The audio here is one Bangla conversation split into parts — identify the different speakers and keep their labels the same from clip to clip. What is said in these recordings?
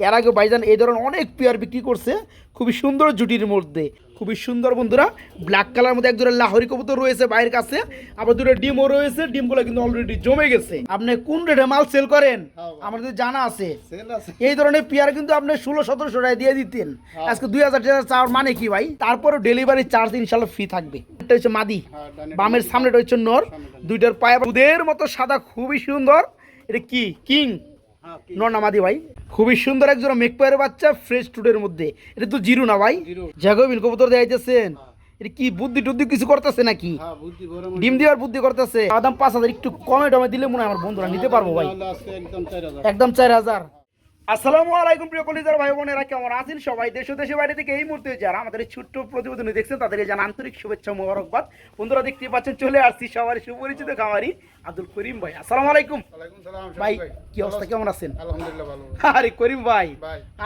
Speaker 1: এর আগে ভাইজান এই ধরনের অনেক পেয়ার বিক্রি করছে খুবই সুন্দর জুটির মধ্যে। খুবই সুন্দর বন্ধুরা ব্ল্যাক কালার মধ্যে এক জোড়া লাহরি কবুতর রয়েছে বাইরের কাছে আবার দুটো ডিমও রয়েছে ডিমগুলো কিন্তু অলরেডি জমে গেছে। আপনি কোন রেটে মাল সেল করেন? আমাদের জানা আছে। এই ধরনের পেয়ার কিন্তু আপনি ষোলো সতেরোশো টাকা দিয়ে দিতেন। আজকে দুই হাজার টাকা চাওয়ার মানে কি ভাই? তারপরে ডেলিভারি চার্জ ইনশাল্লাহ ফ্রি থাকবে। এটা হচ্ছে মাদি
Speaker 2: হ্যাঁ,
Speaker 1: বামের সামনেটা হচ্ছে নর দুইটার পায়ে দুধের মতো সাদা খুবই সুন্দর। এটা কি? কিং।
Speaker 2: হ্যাঁ, কি?
Speaker 1: নর না মাদি ভাই। খুবই সুন্দর একজন মেকপায়ের বাচ্চা ফ্রেশ টুডের মধ্যে। এটা তো জিরু না ভাই। জাগবিন কবুতর দেখাইতেছেন? এটা কি বুদ্ধি টুদ্ধি কিছু করতেছে নাকি?
Speaker 2: হ্যাঁ,
Speaker 1: ডিম দেওয়ার বুদ্ধি করতেছে। দাম পাঁচ হাজার একটু কমে টমে দিলে মনে হয় আমার বন্ধুরা নিতে পারব ভাই।
Speaker 2: একদম চার হাজার।
Speaker 1: আসসালামু আলাইকুম প্রিয় কলিজার ভাই বোনেরা কেমন আছেন সবাই? দেশ দেশে বাইরে থেকে এই মুহূর্তে যারা আমাদের এই ছোট্ট প্রতিবেদন দেখছেন তাদেরকে জানা আন্তরিক শুভেচ্ছা মোবারকবাদ। বন্ধুরা দেখতে পাচ্ছেন চলে আসছি সবার সুপরিচিত খামারি আব্দুল করিম ভাই। আসসালামু আলাইকুম। ভাই কি অবস্থা? কেমন আছেন?
Speaker 2: আলহামদুলিল্লাহ ভালো।
Speaker 1: আরে করিম ভাই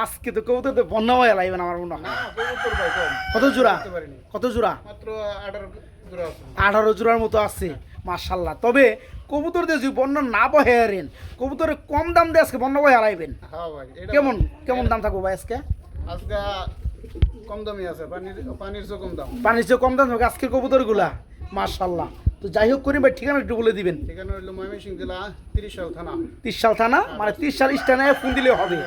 Speaker 1: আজকে তো কবুতর তো বন্যা হয়ে লাইবেন আমার মনে হয়। কত জোড়া? কত জোড়া?
Speaker 2: মাত্র আঠারো জোড়া
Speaker 1: আঠারো জোড়ার মতো আছে। মার্শাল্লাহ তবে কবুতর দিয়ে যদি বন্য না বহে হারেন কবুতরের কম দাম দিয়ে আজকে বন্য বহে হারাইবেন।
Speaker 2: হ্যাঁ
Speaker 1: কেমন কেমন দাম থাকব ভাই আজকে?
Speaker 2: আজকে কম দামি আছে পানির পানির চেয়ে কম দাম।
Speaker 1: পানির চেয়ে কম দাম থাকবে আজকের কবুতরগুলা মার্শাল্লাহ তো যাই হোক করিম ভাই ঠিকানা একটু বলে দিবেন।
Speaker 2: ঠিকানা হইল ময়মনসিংহ জেলা তিরিশ থানা।
Speaker 1: মানে তিরিশ সাল স্টানে ফোন দিলে হবে।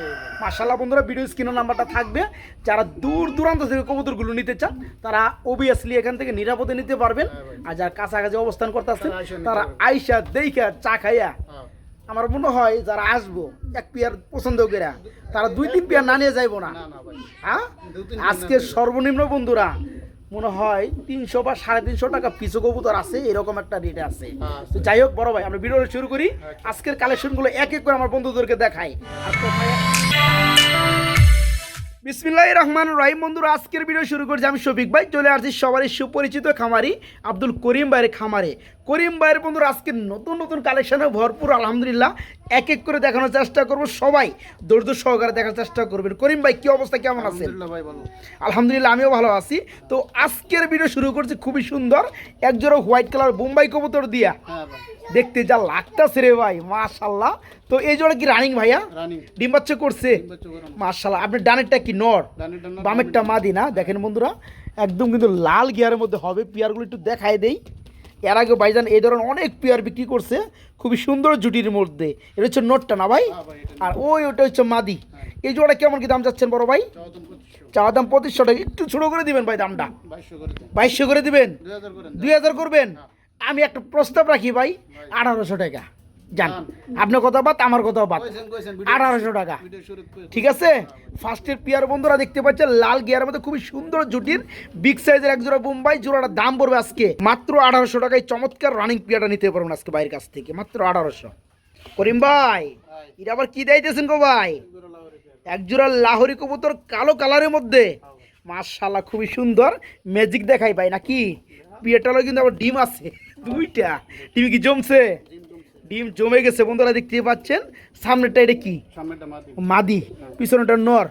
Speaker 1: মার্শাল্লাহ বন্ধুরা ভিডিও স্ক্রিনের নাম্বারটা থাকবে। যারা দূর দূরান্ত থেকে কবুতরগুলো নিতে চান তারা অবভিয়াসলি এখান থেকে নিরাপদে নিতে পারবেন।
Speaker 2: হ্যাঁ
Speaker 1: আর যারা কাছাকাছি অবস্থান
Speaker 2: আইসা নিতে
Speaker 1: তারা আইসা দেখা চা খাইয়া।
Speaker 2: হ্যাঁ।
Speaker 1: আমার মনে হয় যারা আসব এক পেয়ার পছন্দ করে তারা দুই তিন পেয়ার না নিয়ে যাইবো না। হ্যাঁ? আজকে সর্বনিম্ন বন্ধুরা মনে হয় তিনশো বা সাড়ে তিনশো টাকা পিছু কবুতর আছে এরকম একটা রেট আছে।
Speaker 2: হ্যাঁ।
Speaker 1: তো যাই হোক বড় ভাই আমরা ভিডিওটা শুরু করি। আজকের কালেকশনগুলো এক এক করে আমার বন্ধুদেরকে দেখাই। বিসমিল্লাহ রহমান রাহিম। বন্ধুরা আজকের ভিডিও শুরু করছি আমি শফিক ভাই। চলে আসছি সবারই সুপরিচিত খামারি আব্দুল করিম ভাইয়ের খামারে। করিম ভাইয়ের বন্ধুরা আজকে নতুন নতুন কালেকশনে ভরপুর আলহামদুলিল্লাহ। এক এক করে দেখানোর চেষ্টা করব। সবাই ধৈর্য সহকারে দেখার চেষ্টা করবেন। করিম ভাই কি অবস্থা? কেমন আছেন?
Speaker 2: আলহামদুলিল্লাহ
Speaker 1: আমিও ভালো আছি। তো আজকের ভিডিও শুরু করছি খুবই সুন্দর। একজোড়া হোয়াইট কালার বোম্বাই কবুতর দিয়া।
Speaker 2: হ্যাঁ
Speaker 1: দেখতে যা লাগতাছে রে ভাই মাশাল্লাহ তো এই জোড়া কি রানিং ভাইয়া? ডিম বাচ্চা করছে? মাশাল্লাহ আপনার ডানেরটা কি নর? বামেরটা মাদি না? দেখেন বন্ধুরা একদম কিন্তু লাল গিয়ারের মধ্যে হবে। পেয়ারগুলো একটু দেখাই দেই। এর আগে বাইজান এই ধরনের অনেক পেয়ার বিক্রি করছে খুবই সুন্দর জুটির মধ্যে। এটা হচ্ছে নোটটা না ভাই?
Speaker 2: হ্যাঁ
Speaker 1: আর ওই ওটা হচ্ছে মাদি। এই জোড়া কেমন কি দাম চাচ্ছেন বড় ভাই? চা দাম পঁচিশশো। টাকা। একটু ছোট করে দিবেন ভাই দামটা।
Speaker 2: বাইশশো করে
Speaker 1: দিবেন।
Speaker 2: দুই হাজার করেন
Speaker 1: দুই হাজার করবেন? আমি একটা প্রস্তাব রাখি ভাই। আঠারোশো টাকা। যান। আপনার কথা বাদ আমার কথা বাদ। আঠারোশো টাকা। ঠিক আছে? ফার্স্টের পিয়ার বন্ধুরা দেখতে পাচ্ছেন লাল গিয়ারের মধ্যে খুবই সুন্দর জুটির বিগ সাইজের এক জোড়া বোম্বাই জোড়াটার দাম পড়বে আজকে মাত্র আঠারোশো টাকায়। চমৎকার রানিং পিয়ারটা নিতে পারবেন আজকে বাইরের কাছ থেকে মাত্র আঠারোশো। করিম ভাই এটা আবার কি দিতেছেন গো ভাই? এক জোড়া লাহোরি কবুতর কালো কালারের মধ্যে। মাশাল্লাহ খুবই সুন্দর। ম্যাজিক দেখাই ভাই নাকি? পিয়েটারও কিন্তু আবার ডিম আছে দুইটা। ডিম কি জমছে? ডিম জমে গেছে বন্ধুরা দেখতে পাচ্ছেন। সামনেরটা এটা কি?
Speaker 2: সামনেটা
Speaker 1: মাদি। পিছনেটা নর।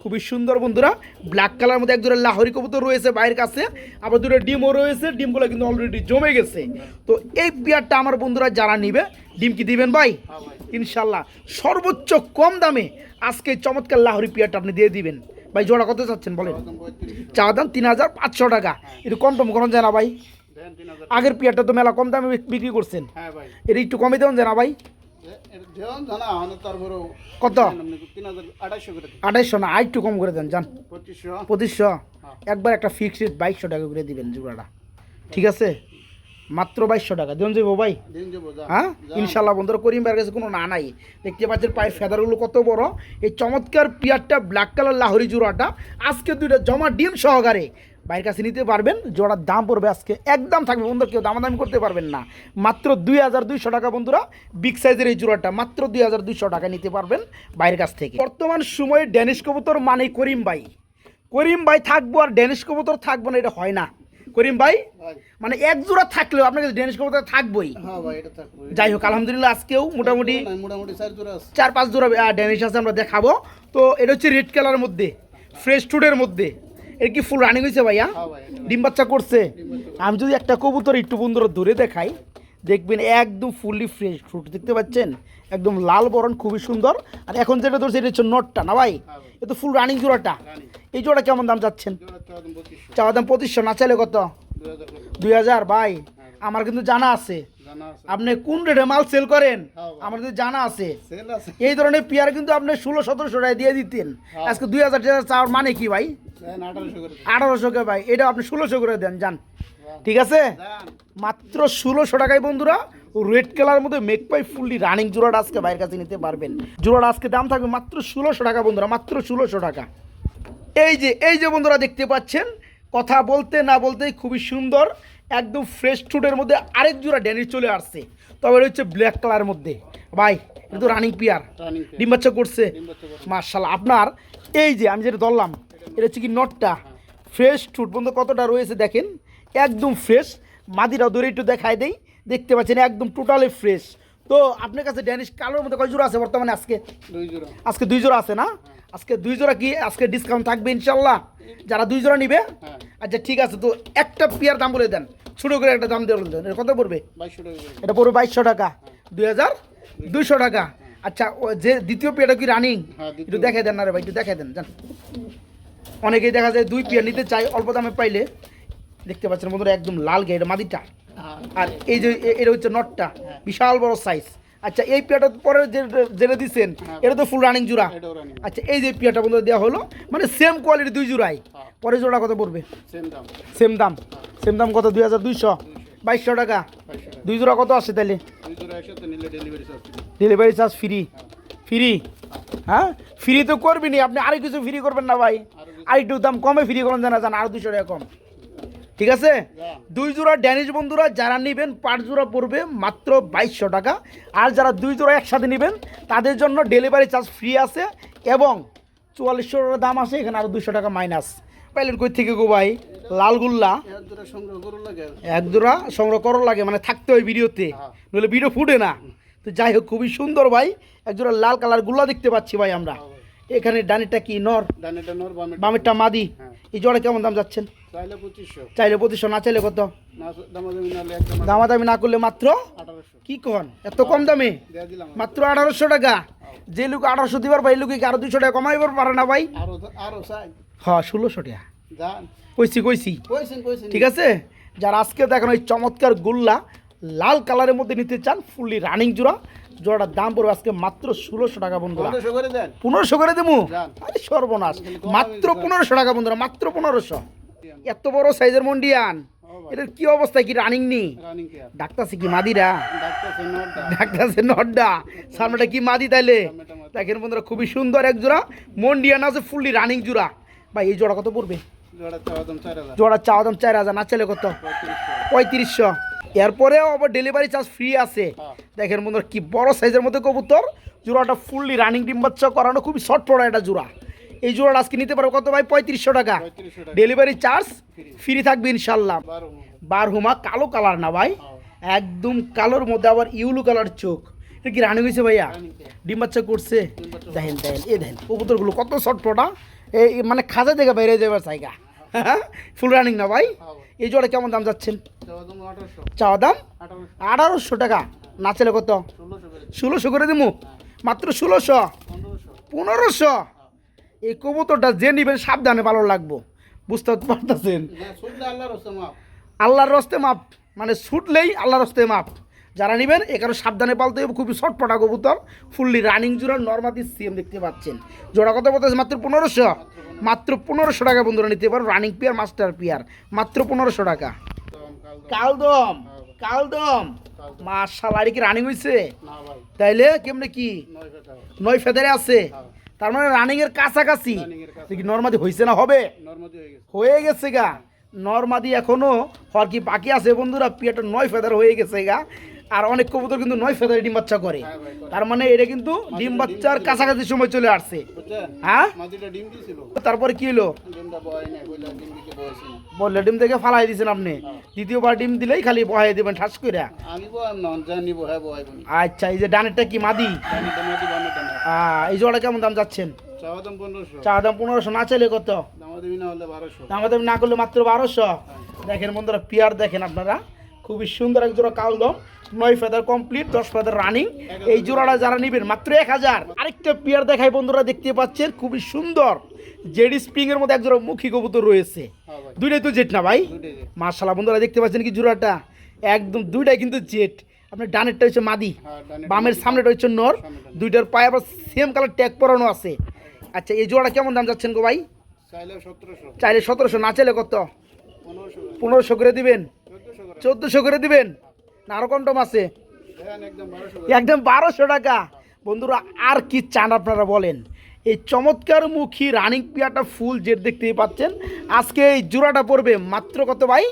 Speaker 1: খুবই সুন্দর বন্ধুরা। ব্ল্যাক কালার মধ্যে এক জোড়া লাহোরি কবুতর রয়েছে বাইরের কাছে। আবার দুটো ডিমও রয়েছে। ডিমগুলো কিন্তু অলরেডি জমে গেছে। তো এই পেয়ারটা আমার বন্ধুরা যারা নিবে ডিম কি দিবেন ভাই?
Speaker 2: হ্যাঁ
Speaker 1: ইনশাল্লাহ সর্বোচ্চ কম দামে আজকে চমৎকার লাহরি পিয়ারটা আপনি দিয়ে দিবেন। ভাই জোড়া কত চাচ্ছেন বলেন? চাওয়া দাম তিন হাজার পাঁচশো টাকা। একটু কম টম করেন যায় না ভাই? আগের পিয়ারটা তো মেলা কম দামে বিক্রি করছেন।
Speaker 2: হ্যাঁ ভাই।
Speaker 1: এটা একটু কমে দেবেন যায় না ভাই
Speaker 2: দেওয়ান জানা তারপরেও
Speaker 1: কত?
Speaker 2: আড়াইশো
Speaker 1: না আর একটু কম করে দেন যান
Speaker 2: পঁচিশশো? হ্যাঁ।
Speaker 1: একবার একটা ফিক্সড রেট বাইশশো টাকা করে দিবেন জোড়াটা। ঠিক আছে? মাত্র বাইশশো টাকা। দেন যাব ভাই?
Speaker 2: দিন
Speaker 1: হ্যাঁ? ইনশাল্লাহ বন্ধুরা করিম ভাইয়ের কাছে কোনো না নাই। দেখতে পাচ্ছেন পায়ের ফেদারগুলো কত বড়। এই চমৎকার পিয়ারটা ব্ল্যাক কালার লাহরি জোড়াটা। আজকে দুইটা জমা ডিম সহকারে। বাইরের কাছে নিতে পারবেন জোড়ার দাম পড়বে আজকে একদম থাকবে বন্ধুরা কেউ দামাদামি করতে পারবেন না। মাত্র দুই হাজার দুইশো টাকা বন্ধুরা বিগ সাইজের এই জোড়াটা মাত্র দুই হাজার দুইশো টাকা নিতে পারবেন বাইরের কাছ থেকে। বর্তমান সময়ে ড্যানিশ কবুতর মানে করিম ভাই। করিম ভাই থাকব আর ড্যানিশ কবুতর থাকব না এটা হয় না। করিম ভাই মানে এক জোড়া থাকলেও আপনাকে ড্যানিশ কবুতর থাকবোই।
Speaker 2: হ্যাঁ
Speaker 1: যাই হোক আলহামদুলিল্লাহ আজকেও মোটামুটি
Speaker 2: চার
Speaker 1: পাঁচ জোড়া আহ, ড্যানিশ আছে আমরা দেখাবো। তো এটা হচ্ছে রেড কালারের মধ্যে ফ্রেশ ফুডের মধ্যে। এটা কি ফুল রানিং হয়েছে ভাইয়া?
Speaker 2: হ্যাঁ
Speaker 1: ডিম বাচ্চা করছে? আমি যদি একটা কবুতর একটু বন্ধুরা ধরে দেখাই দেখবেন একদম ফুললি ফ্রেশ ফ্রুট দেখতে পাচ্ছেন? একদম লাল বরণ খুবই সুন্দর। আর এখন যেটা ধরছে এটা হচ্ছে নটটা না ভাই?
Speaker 2: হ্যাঁ
Speaker 1: এ তো ফুল রানিং জোড়াটা। এই জোড়া কেমন দাম যাচ্ছেন
Speaker 2: জোড়া চাওয়া দাম পঁচিশশো।
Speaker 1: না চাইলে কত?
Speaker 2: দুই হাজার।
Speaker 1: ভাই। আমার কিন্তু জানা আছে। আপনি কোন রেটে মাল সেল করেন?
Speaker 2: হ্যাঁ
Speaker 1: আমার কিন্তু জানা আছে। এই ধরনের পেয়ার কিন্তু আপনি ষোলো সতেরোশো টাকা দিয়ে দিতেন।
Speaker 2: হ্যাঁ।
Speaker 1: আজকে দুই হাজার টাকা চাওয়ার মানে কি ভাই?
Speaker 2: আঠারোশো করে।
Speaker 1: ভাই এটা আপনি ষোলোশো করে দেন যান। ঠিক আছে? মাত্র ষোলোশো টাকায় বন্ধুরা রেড কালার মধ্যে মেকপাই ফুললি রানিং জোড়াটা আজকে বাইরের কাছে নিতে পারবেন। জোড়াটা আজকে দাম থাকবে মাত্র ষোলোশো টাকা বন্ধুরা মাত্র ষোলোশো টাকা। এই যে এই যে বন্ধুরা দেখতে পাচ্ছেন কথা বলতে না বলতেই খুবই সুন্দর। একদম ফ্রেশ ফ্রুটের মধ্যে আরেক জোড়া ড্যানিশ চলে আসছে। তবে এটা হচ্ছে ব্ল্যাক কালার মধ্যে। ভাই এটা তো রানিং পিয়ার ডিম বাচ্চা করছে। মার্শাল আপনার এই যে আমি যেটা ধরলাম এটা হচ্ছে কি নটটা ফ্রেশ ফ্রুট বন্ধু কতটা রয়েছে দেখেন? একদম ফ্রেশ মাদিরা ধরে একটু দেখায় দেই। দেখতে পাচ্ছেন একদম টোটালি ফ্রেশ তো আপনার কাছে ড্যানিশ কালোর মধ্যে কয় জোড়া আছে বর্তমানে আজকে?
Speaker 2: দুই জোড়া।
Speaker 1: আজকে দুই জোড়া আছে না? আজকে দুই জোড়া কি আজকে ডিসকাউন্ট থাকবে ইনশাল্লাহ যারা দুই জোড়া নিবে?
Speaker 2: হ্যাঁ।
Speaker 1: আচ্ছা ঠিক আছে তো একটা পেয়ার দাম বলে দেন। ছোটো করে একটা দাম দিয়ে বলে দেন। এটা কত পড়বে? এটা পড়বে বাইশশো টাকা। দুই হাজার দুইশো টাকা। আচ্ছা ও যে দ্বিতীয় পেয়ারটা কি রানিং
Speaker 2: হ্যাঁ,
Speaker 1: একটু দেখাই দেন না রে ভাই একটু দেখাই দেন যান। অনেকেই দেখা যায় দুই পেয়ার নিতে চাই অল্প দামে পাইলে। দেখতে পাচ্ছেন বন্ধুরা একদম লাল গে এটা মাদিটা
Speaker 2: হ্যাঁ
Speaker 1: আর এই যে এটা হচ্ছে নটটা বিশাল বড় সাইজ আচ্ছা এই পেয়ারটা পরে যেটা দিচ্ছেন
Speaker 2: হ্যাঁ।
Speaker 1: এটা তো ফুল রানিং জোড়া। আচ্ছা এই যে পেয়ারটা বন্ধু দেওয়া হলো মানে সেম কোয়ালিটি দুই জোড়াই।
Speaker 2: হ্যাঁ।
Speaker 1: পরে জোড়া কত পড়বে?
Speaker 2: সেম দাম।
Speaker 1: সেম দাম। কত? দুই হাজার দুইশো। বাইশশো টাকা। দুই জোড়া কত আসে তাহলে
Speaker 2: ডেলিভারি চার্জ
Speaker 1: ফ্রি ফ্রি হ্যাঁ। ফ্রি তো করবি নি আপনি আরও কিছু ফ্রি করবেন না ভাই। আর একটু দাম কমে ফ্রি করেন জানা যান আরও দুশো টাকা কম। ঠিক আছে? দুই জোড়া ড্যানিশ বন্ধুরা যারা নেবেন পাঁচ জোড়া পড়বে মাত্র বাইশশো টাকা। আর যারা দুই জোড়া একসাথে নেবেন তাদের জন্য ডেলিভারি চার্জ ফ্রি আছে এবং চুয়াল্লিশশো টাকা দাম আছে এখানে আরও দুশো টাকা মাইনাস পাইলেন কই থেকে গো ভাই? লালগুল্লা।
Speaker 2: এক জোড়া সংগ্রহ
Speaker 1: করার লাগে। মানে থাকতে হয় ভিডিওতে।
Speaker 2: হ্যাঁ।
Speaker 1: নইলে ভিডিও ফুটে না। তো যাই হোক খুবই সুন্দর ভাই। এক জোড়া লাল কালার গুল্লা দেখতে পাচ্ছি ভাই আমরা। এখানে ডানিটা কি? নর?
Speaker 2: ডানেটা নর
Speaker 1: বামেরটা মাদি?
Speaker 2: হ্যাঁ।
Speaker 1: এই জোড়া কেমন দাম যাচ্ছেন?
Speaker 2: চাইলে পঁচিশশো।
Speaker 1: চাইলে পঁচিশশো না চাইলে কত?
Speaker 2: দামাদামি
Speaker 1: না করলে মাত্র? কি কন? এত কম দামে? মাত্র আঠারোশো টাকা। যে লোক আঠারোশো দিবার ভাই লোকে আরও দুশো টাকা কমাইবার পারে না ভাই?
Speaker 2: আরও আরও চাই।
Speaker 1: হ্যাঁ ষোলোশো টাকা। কইছি কইছি। ঠিক আছে? যারা আজকে দেখেন ওই চমৎকার গোল্লা লাল কালারের মধ্যে নিতে চান ফুললি রানিং জোড়া। জোড়াটার দাম পড়বে আজকে মাত্র ষোলোশো টাকা বন্ধুরা।
Speaker 2: পনেরোশো করে
Speaker 1: দেবো আরে সর্বনাশ। মাত্র পনেরোশো টাকা বন্ধুরা মাত্র পনেরোশো। এত বড় সাইজের মন্ডিয়ান। এটার কি অবস্থা কি রানিং নি ডাক্তারছে কি মাদিরা? ডাক্তারছে নড্ডা। সামনেটা কি মাদি তাইলে? দেখেন বন্ধুরা খুবই সুন্দর এক জোড়া। মন্ডিয়ান আছে ফুললি রানিং জোড়া। ভাই এই জোড়া কত পড়বে?
Speaker 2: জোড়া চাওয়া দাম চার হাজার।
Speaker 1: না চাইলে কত?
Speaker 2: পঁয়ত্রিশশো।
Speaker 1: এরপরেও আবার ডেলিভারি চার্জ ফ্রি আছে।
Speaker 2: হ্যাঁ।
Speaker 1: দেখেন বন্ধুরা কি বড় সাইজের মধ্যে কবুতর। জোড়াটা ফুললি রানিং ডিম বাচ্চা করানো খুবই শর্ট পড়া একটা জোড়া। এই জোড়াটা আজকে নিতে পারব কত ভাই? পঁয়ত্রিশশো টাকা। ডেলিভারি চার্জ ফ্রি থাকবে ইনশাল্লাহ।
Speaker 2: বারো
Speaker 1: বার হুমা কালো কালার না ভাই। একদম কালোর মধ্যে আবার ইউলু কালার চোখ। এটা কি রানিং হয়েছে ভাইয়া? ডিম বাচ্চা করছে? দেখেন দেখেন এ দেখেন কবুতরগুলো কত শর্ট পড়া। এই মানে খাজা থেকে বাইরে যাবার জায়গা। ফুল রানিং না ভাই। এই জোড়া কেমন দাম যাচ্ছেন?
Speaker 2: চাওয়া দাম আঠারোশো।
Speaker 1: দাম টাকা। না চলে কত?
Speaker 2: ষোলোশো করে
Speaker 1: ষোলোশো মাত্র ষোলোশো?
Speaker 2: পনেরোশো।
Speaker 1: এই কবুতরটা যে নিবেন সাবধানে ভালো লাগবো। বুঝতে পারতেছেন?
Speaker 2: আল্লাহর মাপ
Speaker 1: রস্তে মাপ মানে ছুটলেই আল্লাহর রস্তে মাপ যারা নেবেন এখানে সাবধানে পালতে হবে। খুবই শর্টপটা কবুতর। ফুললি রানিং জোড়া নর্মাদি সিএম দেখতে পাচ্ছেন। জোড়া কত বলতেছে? মাত্র পনেরোশো? মাত্র পনেরোশো টাকা বন্ধুরা নিতে পারো রানিং পিয়ার মাস্টার পিয়ার মাত্র পনেরোশো টাকা।
Speaker 2: দম কাল দম।
Speaker 1: কালদম কালদম। মার্শাল আর কি রানিং হয়েছে তাইলে কেমনে কি? নয় ফেদারে আছে।
Speaker 2: হ্যাঁ।
Speaker 1: তার মানে রানিং এর কাছাকাছি। নর্মাদি হয়েছে না হবে?
Speaker 2: হয়ে গেছে।
Speaker 1: হয়ে গেছে গা। নর্মাদি এখনও হওয়ার কি বাকি আছে বন্ধুরা? পিয়াটা নয় ফেদার হয়ে গেছে গা। আর অনেক কবুতর কিন্তু নয় ফেদারে ডিম বাচ্চা করে।
Speaker 2: হ্যাঁ করে।
Speaker 1: তার মানে এটা কিন্তু ডিম বাচ্চার কাছাকাছি সময় চলে আসছে। হ্যাঁ? তারপরে কি হলো? বললে ডিম থেকে ফালাই দিয়েছেন আপনি। দ্বিতীয়বার ডিম দিলেই খালি বহাই দেবেন ঠাস করে
Speaker 2: হ্যাঁ
Speaker 1: আচ্ছা এই যে ডানেরটা কি মাদি? এই জোড়া কেমন দাম যাচ্ছেন? চা দাম পনেরোশো। না চাইলে কত?
Speaker 2: দামা দেবি না হলে বারোশো।
Speaker 1: দাম দাম না করলে মাত্র বারোশো। দেখেন বন্ধুরা পিয়ার দেখেন আপনারা। খুবই সুন্দর এক জোড়া কালদম নয় ফেদার কমপ্লিট দশ ফেদার রানিং এই জোড়াটা যারা নেবেন মাত্র এক হাজার। আরেকটা পেয়ার দেখাই বন্ধুরা দেখতে পাচ্ছেন খুবই সুন্দর। জেডি স্প্রিং এর মধ্যে এক জোড়া মুখী কবুতর রয়েছে।
Speaker 2: হ্যাঁ
Speaker 1: দুইটাই তো জেট না ভাই। মার্শাল্লাহ বন্ধুরা দেখতে পাচ্ছেন কি জোড়াটা? একদম দুইটাই কিন্তু জেট আপনার ডানেরটা হচ্ছে মাদি
Speaker 2: হ্যাঁ,
Speaker 1: বামের সামনেটা হচ্ছে নর দুইটার পায়ে আবার সেম কালার ট্যাগ পরানো আছে। আচ্ছা এই জোড়াটা কেমন দাম যাচ্ছেন গো ভাই?
Speaker 2: চাইলে সতেরোশো।
Speaker 1: না চাইলে কত?
Speaker 2: পনেরোশো
Speaker 1: করে দিবেন।
Speaker 2: চোদ্দশো করে
Speaker 1: দিবেন? না আরও কম টম আছে।
Speaker 2: একদম বারোশো
Speaker 1: টাকা। বন্ধুরা আর কি চান আপনারা বলেন? এই চমৎকার মুখী রানিং পিয়াটা ফুল জেট দেখতেই পাচ্ছেন। আজকে এই জোড়াটা পড়বে মাত্র কত ভাই?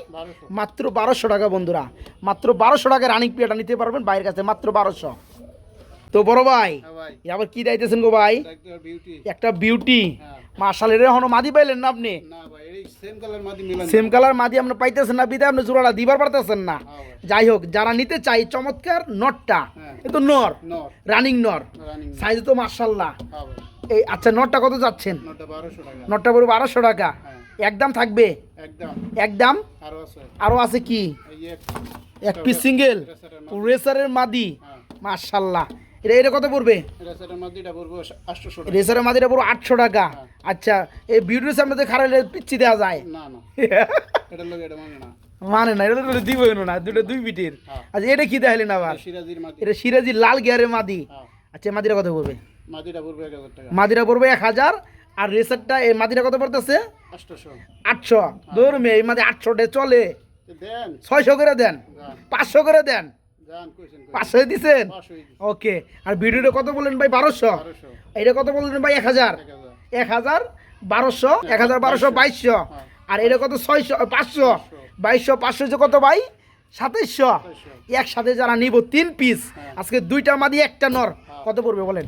Speaker 1: মাত্র বারোশো টাকা বন্ধুরা। মাত্র বারোশো টাকা রানিং পিয়াটা নিতে পারবেন বাইরের কাছে মাত্র বারোশো। তো বড় ভাই
Speaker 2: হ্যাঁ
Speaker 1: আবার কি দিতেছেন গো ভাই? একটা বিউটি এর এখনও মাদি পাইলেন না আপনি?
Speaker 2: সেম কালার মাদি
Speaker 1: আপনি পাইতেছেন না বিদায় আপনি জোড়াটা দিবার পারতেছেন না।
Speaker 2: হ্যাঁ
Speaker 1: যাই হোক যারা নিতে চাই চমৎকার নটটা
Speaker 2: হ্যাঁ।
Speaker 1: এ তো নর রানিং নর। সাইজ তো মার্শাল্লাহ
Speaker 2: হ্যাঁ
Speaker 1: এই আচ্ছা নটটা কত যাচ্ছেন? নটটা পড়বে বারোশো টাকা। একদম থাকবে?
Speaker 2: একদম।
Speaker 1: একদম?
Speaker 2: আরও আছে।
Speaker 1: আরও আছে কি?
Speaker 2: এক
Speaker 1: পিস সিঙ্গেল
Speaker 2: রেসারের মাদি।
Speaker 1: মার্শাল্লাহ এটা এটা কত পড়বে?
Speaker 2: রেসারের মাদিটা পড়ব
Speaker 1: আটশো টাকা।
Speaker 2: হ্যাঁ।
Speaker 1: আচ্ছা এই বিউটির সামনে খারাইলে পিচ্ছি দেওয়া যায়?
Speaker 2: না না। এটার লোক এটা মানে না।
Speaker 1: মানে এটা তো দিব না দুটো দুই বিটির
Speaker 2: হ্যাঁ।
Speaker 1: আচ্ছা এটা কি দেখালেন আবার?
Speaker 2: সিরাজির
Speaker 1: এটা সিরাজি লাল গিয়ারের মাদি।
Speaker 2: হ্যাঁ।
Speaker 1: আচ্ছা মাদিটা কত পড়বে? মাদিরা পড়বে এক হাজার আর রেসারটা এই মাদিরা কত পড়তেছে? আটশো। ধরুন এই মাদি আটশো ডে চলে ছয়শো করে দেন। পাঁচশো করে দেন। পাঁচশো
Speaker 2: দিছি।
Speaker 1: ওকে আর ভিডিওটা কত বললেন ভাই? বারোশো। এটা কত বললেন ভাই? এক হাজার।
Speaker 2: এক হাজার।
Speaker 1: বারোশো এক হাজার বারোশো বাইশশো।
Speaker 2: হ্যাঁ।
Speaker 1: আর এটা কত? ছয়শো পাঁচশো। বাইশশো পাঁচশো যে কত ভাই? সাতাইশশো। একসাথে যারা নিব তিন পিস
Speaker 2: হ্যাঁ।
Speaker 1: আজকে দুইটা মাদি একটা নর। কত পড়বে বলেন?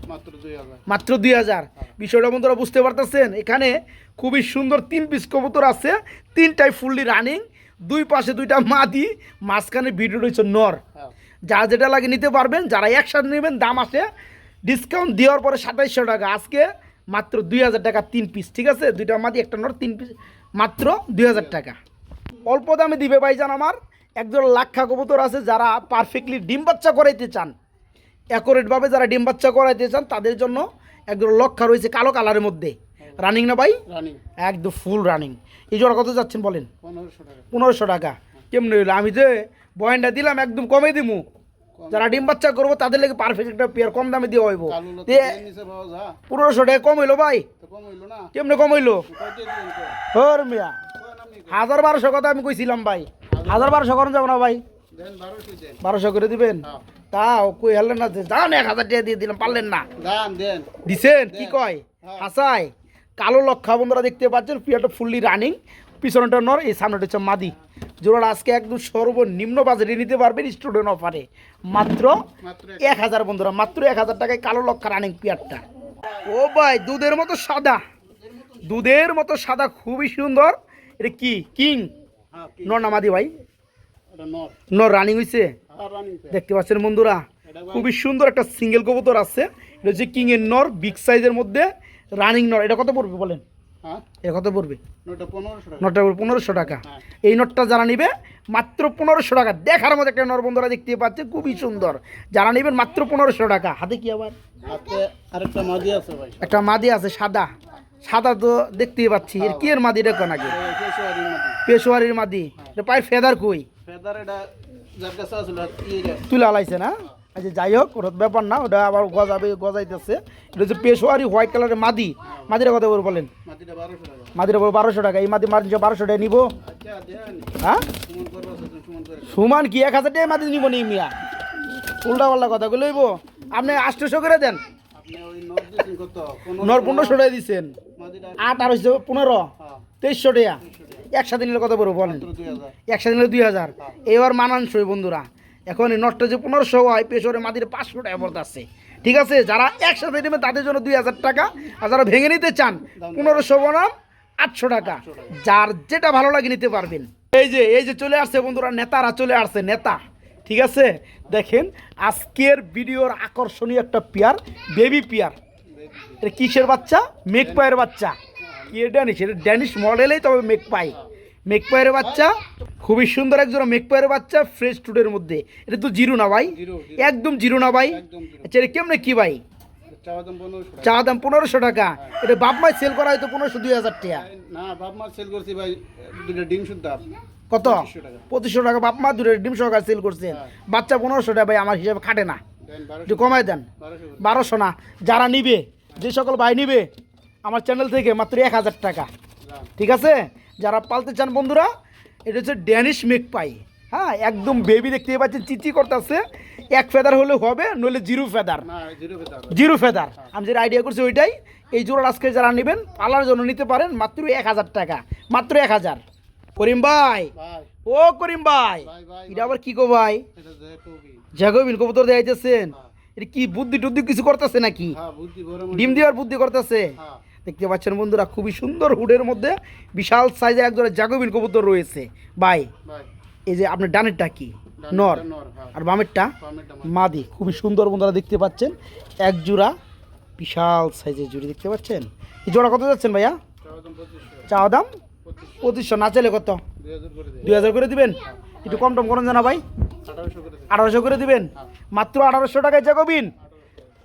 Speaker 2: মাত্র দুই হাজার।
Speaker 1: বিষয়টা বন্ধুরা বুঝতে পারতেছেন? এখানে খুবই সুন্দর তিন পিস কবুতর আছে। তিনটাই ফুললি রানিং দুই পাশে দুইটা মাদি মাঝখানে ভিডিও রয়েছে নর।
Speaker 2: হ্যাঁ।
Speaker 1: যা যেটা লাগে নিতে পারবেন যারা একসাথে নেবেন দাম আসে ডিসকাউন্ট দেওয়ার পরে সাতাইশশো টাকা। আজকে মাত্র দুই হাজার টাকা তিন পিস ঠিক আছে? দুইটা মাদি একটা নর তিন পিস মাত্র দুই হাজার টাকা। অল্প দামে দিবে ভাইজান আমার। একজন লাক্ষা কবুতর আছে যারা পারফেক্টলি ডিম বাচ্চা করাইতে চান। অ্যাকোরেটভাবে যারা ডিম বাচ্চা করাইতে চান তাদের জন্য একজন লক্ষা রয়েছে কালো কালারের মধ্যে। রানিং না ভাই? একদম ফুল রানিং এই জোড়া কত যাচ্ছেন বলেন?
Speaker 2: পনেরোশো টাকা।
Speaker 1: পনেরোশো টাকা। কেমন হইল আমি যে বয়ানটা দিলাম একদম কমে দিমু। যারা ডিম বাচ্চা করব তাদের লাগে পারফেক্ট একটা পেয়ার কম দামে দিয়ে হইব। পনেরোশো টাকা কম হইল ভাই। কেমনে কম হইল? হর মিয়া? হাজার বারোশো কথা আমি কইছিলাম ভাই। হাজার বারোশো করেন যাব না ভাই।
Speaker 2: বারোশো
Speaker 1: করে দিবেন?
Speaker 2: হ্যাঁ।
Speaker 1: তাও কই হারলেন না? যান এক হাজার টাকা দিয়ে দিলাম পারলেন না। দিছেন? কি কয়?
Speaker 2: হ্যাঁ।
Speaker 1: হাসাই। কালো লক্ষা বন্ধুরা দেখতে পাচ্ছেন পিয়াটা ফুললি রানিং পিছনটা নর এই সামনেটা হচ্ছে মাদি। জোড়াটা আজকে একদম সর্বনিম্ন বাজারে নিতে পারবেন স্টুডেন্ট অফারে মাত্র
Speaker 2: এক-
Speaker 1: হাজার বন্ধুরা মাত্র এক হাজার টাকায় কালো লক্ষা রানিং পিয়ারটা ও ভাই দুধের মতো সাদা। দুধের মতো সাদা খুবই সুন্দর। এটা কি? কিং?
Speaker 2: হ্যাঁ কি?
Speaker 1: নর না মাদি ভাই?
Speaker 2: নর।
Speaker 1: রানিং
Speaker 2: রানিং পে
Speaker 1: দেখতে পাচ্ছেন বন্ধুরা খুবই সুন্দর একটা সিঙ্গেল কবুতর আছে। এটা হচ্ছে কিং এর নর বিগ সাইজের মধ্যে রানিং নর। এটা কত পড়বে বলেন?
Speaker 2: হ্যাঁ?
Speaker 1: এটা কত পড়বে? নটটা পড়বে পনেরোশো টাকা।
Speaker 2: হ্যাঁ।
Speaker 1: এই নটটা যারা নিবে মাত্র পনেরোশো টাকা। দেখার মতো একটা নর বন্ধুরা দেখতে পাচ্ছে খুবই সুন্দর। যারা নেবেন মাত্র পনেরোশো টাকা। হাতে কি আবার?
Speaker 2: আরেকটা মাদি আছে ভাই।
Speaker 1: একটা মাদি আছে সাদা। সাদা তো দেখতেই পাচ্ছি। এর কি এর মাদি? দেখো নাকি
Speaker 2: মাদি।
Speaker 1: পেশোয়ারির মাদি। এটা পায়ের ফেদার কই?
Speaker 2: ফেদার এটা যার কাছে আসলে
Speaker 1: তুলে আলাইছে না? আচ্ছা যাই হোক ওটা ব্যাপার না ওটা আবার গজাবে গজাইতেছে। এটা হচ্ছে পেশোয়ারি হোয়াইট কালারের মাদি। মাদিরা কত করে বলেন? মাদিরা বলব বারোশো টাকা। এই মাদি মাদি বারোশো টাকা নিবো?
Speaker 2: আচ্ছা
Speaker 1: হ্যাঁ?
Speaker 2: সুমন
Speaker 1: কি এক হাজার টাকা মাদি নিব নি মিয়া? উল্টা পাল্টা কথা লইব আপনি আটশোশো করে দেন।
Speaker 2: নর
Speaker 1: পনেরোশো টাকা দিচ্ছেন আট আর হচ্ছে পনেরো।
Speaker 2: হ্যাঁ।
Speaker 1: তেইশশো টাকা। একসাথে নিলে কত পড়ব বলেন? একসাথে নিলে দুই হাজার। এবার মানানসই বন্ধুরা। এখন এই নটটা যে পনেরোশো হয় পেশরে মাদির পাঁচশো টাকা পড়তে আসছে। ঠিক আছে? যারা একসাথে নেবেন তাদের জন্য দুই হাজার টাকা, আর যারা ভেঙে নিতে চান, পনেরোশো বনাম আটশো টাকা। যার যেটা ভালো লাগে নিতে পারবেন। এই যে এই যে চলে আসছে বন্ধুরা, নেতারা চলে আসছে, নেতা। ঠিক আছে? দেখেন, আজকের ভিডিওর আকর্ষণীয় একটা পেয়ার, বেবি পেয়ার। এটা কিসের বাচ্চা? মেক পায়ের বাচ্চা। কি ড্যানিশ? এটা ড্যানিশ মডেলেই তবে মেক পাই মেক পায়ের বাচ্চা খুবই সুন্দর এক জোড়া মেকপায়ের বাচ্চা ফ্রেশ টুডের মধ্যে। এটা তো জিরো না ভাই? একদম জিরো না ভাই? আচ্ছা এটা কেমনে কি ভাই। চা দাম পনেরোশো টাকা। এটা বাপ মাই সেল করা হয়তো পনেরোশো দুই হাজার টাকা।
Speaker 2: না বাপ মা সেল করছি ভাই দুটো ডিম শুদ্ধ
Speaker 1: কত?
Speaker 2: পঁচিশশো টাকা।
Speaker 1: বাপ মা দূরে ডিম সহকারে সেল করছেন।
Speaker 2: হ্যাঁ।
Speaker 1: বাচ্চা পনেরোশো টাকা ভাই আমার হিসাবে খাটে না। একটু কমাই দেন।
Speaker 2: বারোশো।
Speaker 1: না। যারা নিবে যে সকল ভাই নিবে আমার চ্যানেল থেকে মাত্র এক হাজার টাকা। ঠিক আছে? যারা পালতে চান বন্ধুরা এটা হচ্ছে ড্যানিশ মেক পাই। হ্যাঁ একদম বেবি দেখতে পাচ্ছেন চিচি করতেছে। এক ফেদার হলে হবে নইলে জিরো ফেদার।
Speaker 2: জিরো
Speaker 1: ফেদার আমি যেটা আইডিয়া করছি ওইটাই এই জোড়ার আজকে যারা নেবেন পালার জন্য নিতে পারেন মাত্র এক হাজার টাকা মাত্র এক হাজার। করিম ভাই। ও করিম ভাই। এটা আবার কি গো ভাই? জাগবিন কবুতর দেখাইতেছেন। এটা কি বুদ্ধি টুদ্ধি কিছু করতেছে নাকি?
Speaker 2: হ্যাঁ
Speaker 1: ডিম দেওয়ার বুদ্ধি করতেছে?
Speaker 2: হ্যাঁ।
Speaker 1: দেখতে পাচ্ছেন বন্ধুরা খুবই সুন্দর হুডের মধ্যে বিশাল সাইজের একজোড়া জাগবিন কবুতর রয়েছে। ভাই এই যে আপনার ডানেরটা কি? নর।
Speaker 2: হ্যাঁ।
Speaker 1: আর বামেরটা? মাদি খুবই সুন্দর বন্ধুরা দেখতে পাচ্ছেন। এক জোড়া বিশাল সাইজের জুড়ি দেখতে পাচ্ছেন? এই জোড়া কত যাচ্ছেন ভাইয়া?
Speaker 2: চাওয়া দাম? পঁচিশশো।
Speaker 1: না চাইলে কত?
Speaker 2: দুই হাজার করে
Speaker 1: দিবেন? একটু কম টম করেন জানা ভাই।
Speaker 2: আঠারোশো করে
Speaker 1: আঠারোশো করে দিবেন? মাত্র আঠারোশো টাকায় জাগবিন?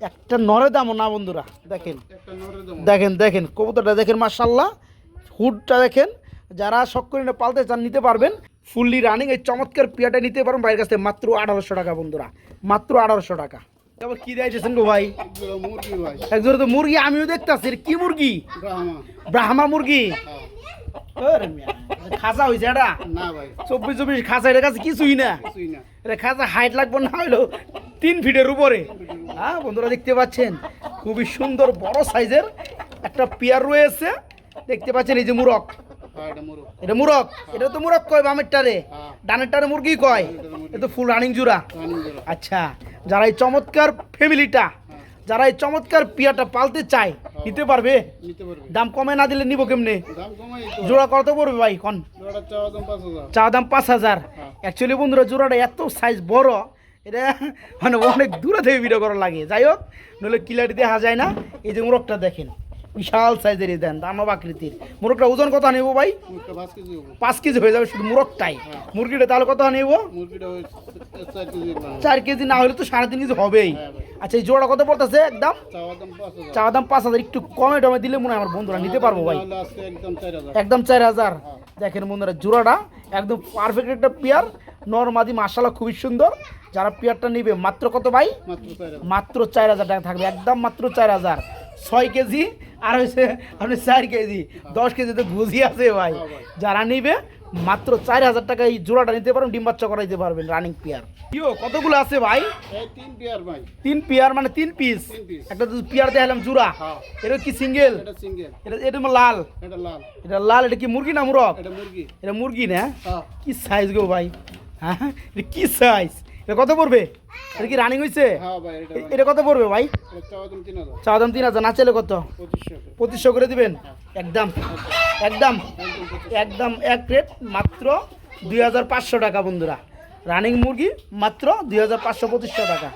Speaker 1: একটা নরে দামও না বন্ধুরা দেখেন। দেখেন দেখেন কবুতরটা দেখেন মার্শাল্লাহ হুডটা দেখেন যারা শখ করে পালতে চান নিতে পারবেন। ফুললি রানিং এই চমৎকার পিয়াটা নিতে পারেন বাইরের কাছ মাত্র আঠারোশো টাকা বন্ধুরা মাত্র আঠারোশো টাকা। এবার কি দিয়েছেন গো ভাই?
Speaker 2: ভাই।
Speaker 1: তো মুরগি আমিও দেখতেছি। কি মুরগি?
Speaker 2: ব্রাহ্মা
Speaker 1: মুরগি?
Speaker 2: হ্যাঁ।
Speaker 1: খাসা হয়েছে এটা?
Speaker 2: না ভাই।
Speaker 1: চব্বিশ চব্বিশ খাসা এটার কাছে কিছুই না। এটা খাসা হাইট লাগবে না হইল তিন ফিটের উপরে। হ্যাঁ বন্ধুরা দেখতে পাচ্ছেন খুবই সুন্দর বড় সাইজের একটা পেয়ার রয়েছে। দেখতে পাচ্ছেন এই যে মুরগ।
Speaker 2: হ্যাঁ এটা মুরগ।
Speaker 1: এটা তো মুরগ কয় বামেরটারে
Speaker 2: হ্যাঁ।
Speaker 1: ডানেরটারে মুরগি কয়? এটা তো ফুল রানিং জুড়া। আচ্ছা যারা এই চমৎকার ফ্যামিলিটা যারা এই চমৎকার পিয়াটা পালতে চায় নিতে পারবে? দাম কমে না দিলে নিব কেমনে? জোড়া কত পড়বে ভাই কন চা দাম পাঁচ হাজার।
Speaker 2: হ্যাঁ।
Speaker 1: অ্যাকচুয়ালি বন্ধুরা জোড়াটা এত সাইজ বড় এটা মানে অনেক দূরে থেকে ভিডিও করা লাগে। যাই হোক নইলে কিলারি দেখা যায় না। এই যে মোরগটা দেখেন। বিশাল সাইজের দেন দানব আকৃতির। মোরগটা ওজন কত নেব ভাই?
Speaker 2: পাঁচ কেজি
Speaker 1: হয়ে যাবে শুধু মোরগটাই।
Speaker 2: হ্যাঁ।
Speaker 1: মুরগিটা তাহলে কত নেব?
Speaker 2: চার কেজি
Speaker 1: না হলে তো সাড়ে তিন কেজি হবেই।
Speaker 2: হ্যাঁ
Speaker 1: আচ্ছা এই জোড়া কত পড়তেছে একদম?
Speaker 2: চাওয়া দাম পাঁচ হাজার।
Speaker 1: চা দাম পাঁচ হাজার একটু কমে টমে দিলে মনে হয় আমার বন্ধুরা নিতে পারব ভাই।
Speaker 2: একদম চার হাজার।
Speaker 1: একদম চার হাজার।
Speaker 2: হ্যাঁ।
Speaker 1: দেখেন বন্ধুরা জোড়াটা একদম পারফেক্ট একটা পেয়ার নরমাদি মাসালা খুবই সুন্দর। যারা পেয়ারটা নিবে মাত্র কত ভাই?
Speaker 2: মাত্র চার হাজার।
Speaker 1: টাকা থাকবে একদম মাত্র চার হাজার। ছয় কেজি আর হয়েছে আপনি চার কেজি। দশ কেজি তো ঘুষি আছে ভাই।
Speaker 2: হ্যাঁ
Speaker 1: যারা নিবে মাত্র চার হাজার টাকা এই জোড়াটা নিতে পারেন ডিম বাচ্চা করাইতে পারবেন রানিং পেয়ার ইয়ো কতগুলো আছে ভাই?
Speaker 2: তিন পেয়ার ভাই।
Speaker 1: তিন পেয়ার মানে তিন পিস একটা তো পেয়ার দেখালাম জোড়া।
Speaker 2: হ্যাঁ।
Speaker 1: এটা কি সিঙ্গেল
Speaker 2: এটা সিঙ্গেল
Speaker 1: এটা লাল।
Speaker 2: এটা লাল।
Speaker 1: এটা লাল এটা কি মুরগি না মুরগ?
Speaker 2: এটা মুরগি।
Speaker 1: এটা মুরগি না?
Speaker 2: হ্যাঁ।
Speaker 1: কি সাইজ গো ভাই? হ্যাঁ? কি সাইজ এটা কত পড়বে? এটা কি রানিং হয়েছে
Speaker 2: হ্যাঁ এটা
Speaker 1: কত পড়বে ভাই?
Speaker 2: চার দাম তিন হাজার।
Speaker 1: চা দাম তিন হাজার না চাইলে কত?
Speaker 2: পঁচিশশো
Speaker 1: করে। দিবেন? একদম একদম
Speaker 2: একদম
Speaker 1: একদম এক রেট মাত্র দুই হাজার পাঁচশো টাকা বন্ধুরা। রানিং মুরগি মাত্র দুই হাজার পাঁচশো পঁচিশশো টাকা।